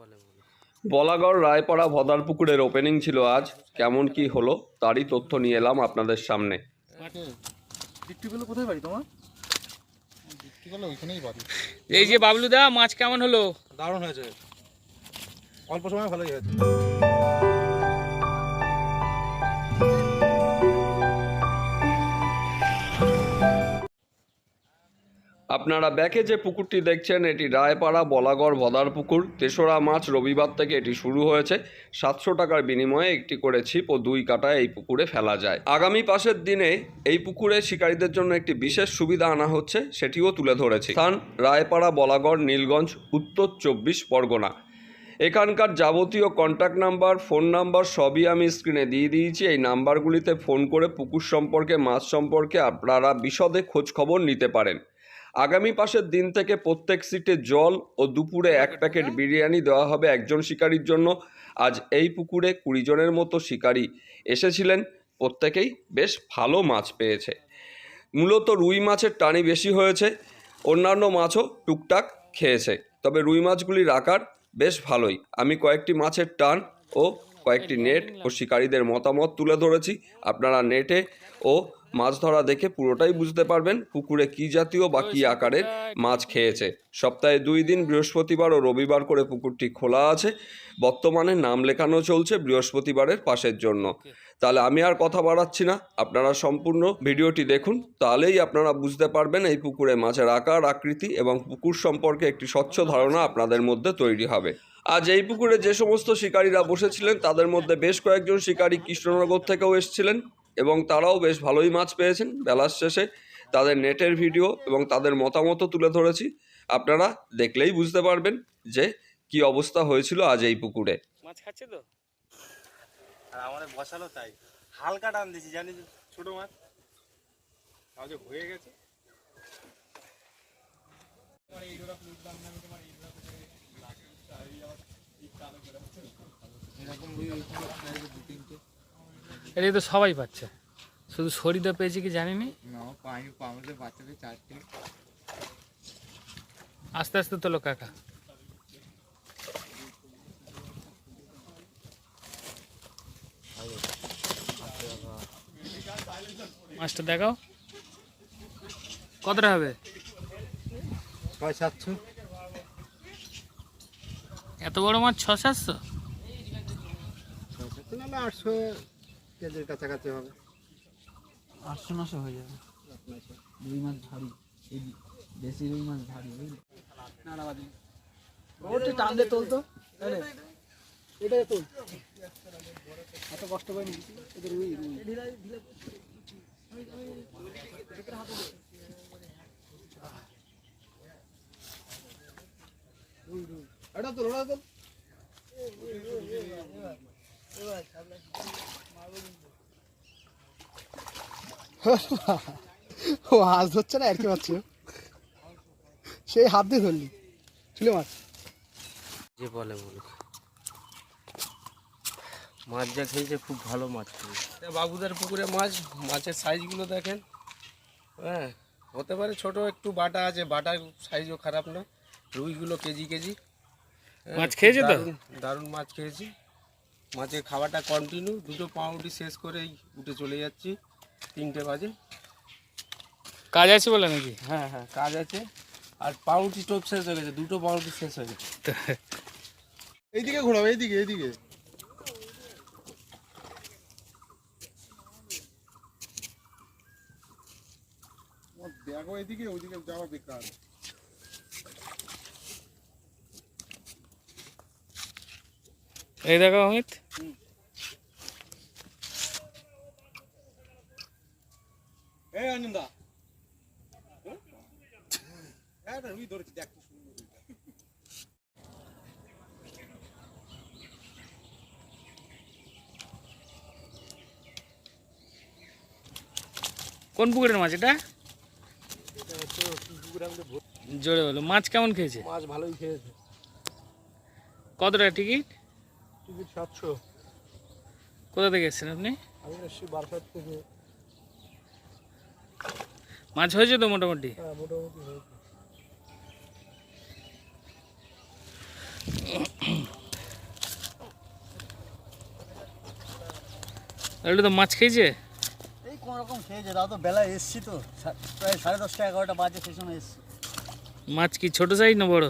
বলে বলে। বলাগড় রায়পাড়া ভদার পুকুরের ওপেনিং ছিল আজ। কেমন কি হলো তারই তথ্য নিয়ে এলাম আপনাদের সামনে। কোথায় বাড়ি তোমার? ডিস্ট্রিক্টগুলো ওইখানেই বাড়ি। এই যে বাবলুদা মাছ কেমন হলো? দারুণ হয়েছে। অল্প সময় ভালোই হয়েছে। আপনারা ব্যাকে যে পুকুরটি দেখছেন, এটি রায়পাড়া, বলাগড় ভদার পুকুর তেসরা মার্চ রবিবার থেকে এটি শুরু হয়েছে। সাতশো টাকার বিনিময়ে একটি করে ছিপ ও দুই কাটা এই পুকুরে ফেলা যায়। আগামী পাশের দিনে এই পুকুরে শিকারীদের জন্য একটি বিশেষ সুবিধা আনা হচ্ছে, সেটিও তুলে ধরেছে। স্থান রায়পাড়া, বলাগড়, নীলগঞ্জ, উত্তর চব্বিশ পরগনা। এখানকার যাবতীয় কন্ট্যাক্ট নাম্বার ফোন নাম্বার সবই আমি স্ক্রিনে দিয়ে দিয়েছি। এই নাম্বারগুলিতে ফোন করে পুকুর সম্পর্কে, মাছ সম্পর্কে আপনারা বিশদে খোঁজ খবর নিতে পারেন। আগামী পাশের দিন থেকে প্রত্যেক সিটে জল ও দুপুরে এক প্যাকেট বিরিয়ানি দেওয়া হবে একজন শিকারীর জন্য। আজ এই পুকুরে কুড়ি জনের মতো শিকারী এসেছিলেন। প্রত্যেকেই বেশ ভালো মাছ পেয়েছে। মূলত রুই মাছের টানি বেশি হয়েছে। অন্যান্য মাছও টুকটাক খেয়েছে। তবে রুই মাছগুলির আকার বেশ ভালোই। আমি কয়েকটি মাছের টান ও কয়েকটি নেট ও শিকারীদের মতামত তুলে ধরেছি। আপনারা নেটে ও মাছ ধরা দেখে পুরোটাই বুঝতে পারবেন পুকুরে কী জাতীয় বা কী আকারের মাছ খেয়েছে। সপ্তাহে দুই দিন বৃহস্পতিবার ও রবিবার করে পুকুরটি খোলা আছে। বর্তমানে নাম লেখানো চলছে বৃহস্পতিবারের পাশের জন্য। তাহলে আমি আর কথা বাড়াচ্ছি না। আপনারা সম্পূর্ণ ভিডিওটি দেখুন, তাহলেই আপনারা বুঝতে পারবেন এই পুকুরে মাছের আকার, আকৃতি এবং পুকুর সম্পর্কে একটি স্বচ্ছ ধারণা আপনাদের মধ্যে তৈরি হবে। আজ এই পুকুরে যে সমস্ত শিকারীরা বসেছিলেন, তাদের মধ্যে বেশ কয়েকজন শিকারী কৃষ্ণনগর থেকেও এসেছিলেন। এবং তারাও বেশ ভালোই মাছ পেয়েছেন বেলার শেষে। তাদের নেটের ভিডিও এবং তাদের মতামতও তুলে ধরেছি। আপনারা দেখলেই বুঝতে পারবেন যে কি অবস্থা হয়েছিল আজ এই পুকুরে। মাছ খাচ্ছে তো? আর আমাদের বসালো তাই। হালকা টান দিছি জানি ছোট মাছ। যে হয়ে গেছে। এটা তো সবাই পাচ্ছে। শুধু শরীরটা পেয়েছে কি জানিনি? না আস্তে আস্তে তোলো কাকা। মাছটা দেখাও। কতটা হবে? ছয় সাতশো। এত বড় মাছ ছ সাতশো? আটশো। কেজির কাছাকাছি হবে। আটশো নশো হয়ে যাবে। রুই মাছ ভারী। এই দেশি রুই মাছ ভারী বুঝলি? ওটা টান দিয়ে তোল তো। এটা তোল। এত কষ্ট করে এটা রুই রুই। এটা তোল ওটা তোল। ও হাত ধরছে না আর কি পাচ্ছি সেই হাত দিয়ে ধরলি চলে মাছ যে বলে বলুক। মাছ যা খেয়েছে খুব ভালো মাছ খেয়েছে। বাবুদার পুকুরে মাছ মাছের সাইজগুলো দেখেন। হ্যাঁ হতে পারে ছোট একটু বাটা আছে বাটার সাইজও খারাপ না। রুইগুলো কেজি কেজি। হ্যাঁ, মাছ খেয়েছে তো? দারুণ- দারুণ মাছ খেয়েছি। মাছের খাওয়াটা কন্টিনিউ দুটো পাউরুটি শেষ করেই উঠে চলে যাচ্ছি। তিনটে বাজে। কাজ আছে বলে নাকি? হ্যাঁ হ্যাঁ কাজ আছে। আর পাউরুটি টোপ শেষ হয়ে গেছে দুটো পাউরুটি শেষ হয়ে গেছে। এইদিকে ঘোরাও এইদিকে এইদিকে। দেখো এইদিকে ওইদিকে যাওয়া বেকার। এই দেখো অমিত। আনন্দা হ্যাঁ রুই ধরেছি দেখ। কি সুন্দর কোন পুকুরের মাছ এটা? জোরে বলো মাছ কেমন খেয়েছে? মাছ ভালোই খেয়েছে। কত টাকা টিকিট? টিকিট সাতশো। কোথা থেকে এসেছেন আপনি? আমি বারসাত থেকে। মাছ হয়েছে তো মোটামুটি? হ্যাঁ, এটা তো মাছ খেয়েছে? এই কোন রকম খেয়েছে তাও তো বেলায় এসছি তো। প্রায় সাড়ে দশটা এগারোটা বাজে সেই সময় এসছি। মাছ কি ছোট সাইজ না বড়?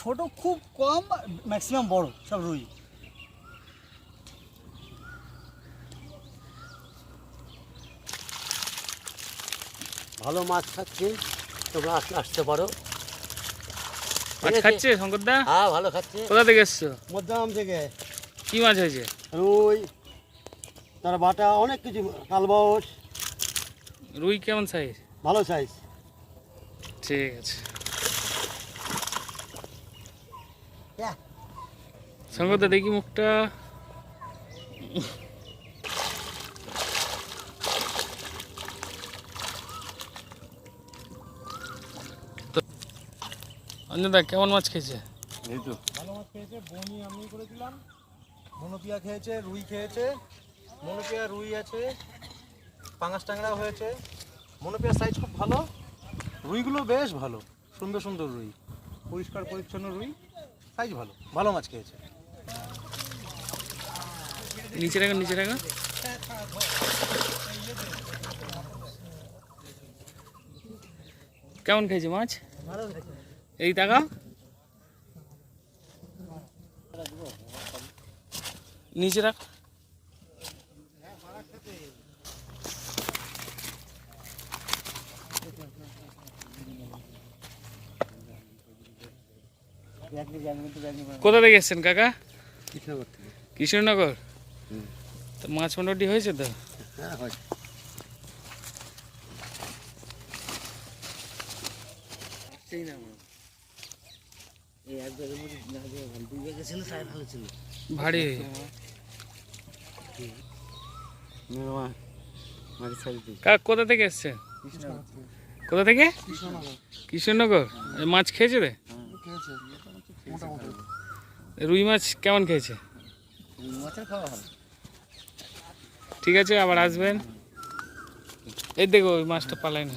ছোট খুব কম ম্যাক্সিমাম বড় সব রুই। ভালো মাছ খাচ্ছি তোমরা আসলে আসতে পারো। মাছ খাচ্ছে শঙ্করদা? হ্যাঁ ভালো খাচ্ছে। কোথা থেকে এসছো? মধ্যম থেকে। কি মাছ হয়েছে? রুই তার বাটা অনেক কিছু কালবাউস। রুই কেমন সাইজ ভালো সাইজ ঠিক আছে। শঙ্করদা দেখি মুখটা। অঞ্জনদা কেমন মাছ খেয়েছে? ভালো মাছ খেয়েছে বনি আমি করেছিলাম। মনোপিয়া খেয়েছে রুই খেয়েছে মনোপিয়া রুই আছে পাঙাশ টাংরা হয়েছে। মনোপিয়ার সাইজ খুব ভালো। রুইগুলো বেশ ভালো সুন্দর সুন্দর রুই পরিষ্কার পরিচ্ছন্ন রুই সাইজ ভালো ভালো মাছ খেয়েছে। নিচে রাখো নিচে রাখো কেমন খেয়েছে মাছ? এই টাকা? নিচে রাখ। কোথা থেকে এসছেন কাকা? কৃষ্ণনগর তো মাছ মোটামুটি হয়েছে তো? এই একবারের মধ্যে না যে দুই ব্যাগে ছিল তাই ভালো ছিল। ভারী। কোথা থেকে এসছে? কোথা থেকে? কৃষ্ণনগর। মাছ খেয়েছে রে? রুই মাছ কেমন খেয়েছে? ঠিক আছে আবার আসবেন। এই দেখো ওই মাছটা পালাই না।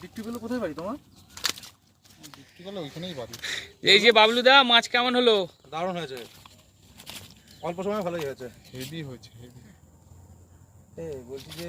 ডিকটিগুলো কোথায় বাড়ি তোমার? ডিকটিগুলো ওইখানেই বাড়ি। এই যে বাবলুদা মাছ কেমন হলো? দারুণ হয়েছে। অল্প সময় ভালোই হয়েছে। হেভি হয়েছে হেভি এ বলছি যে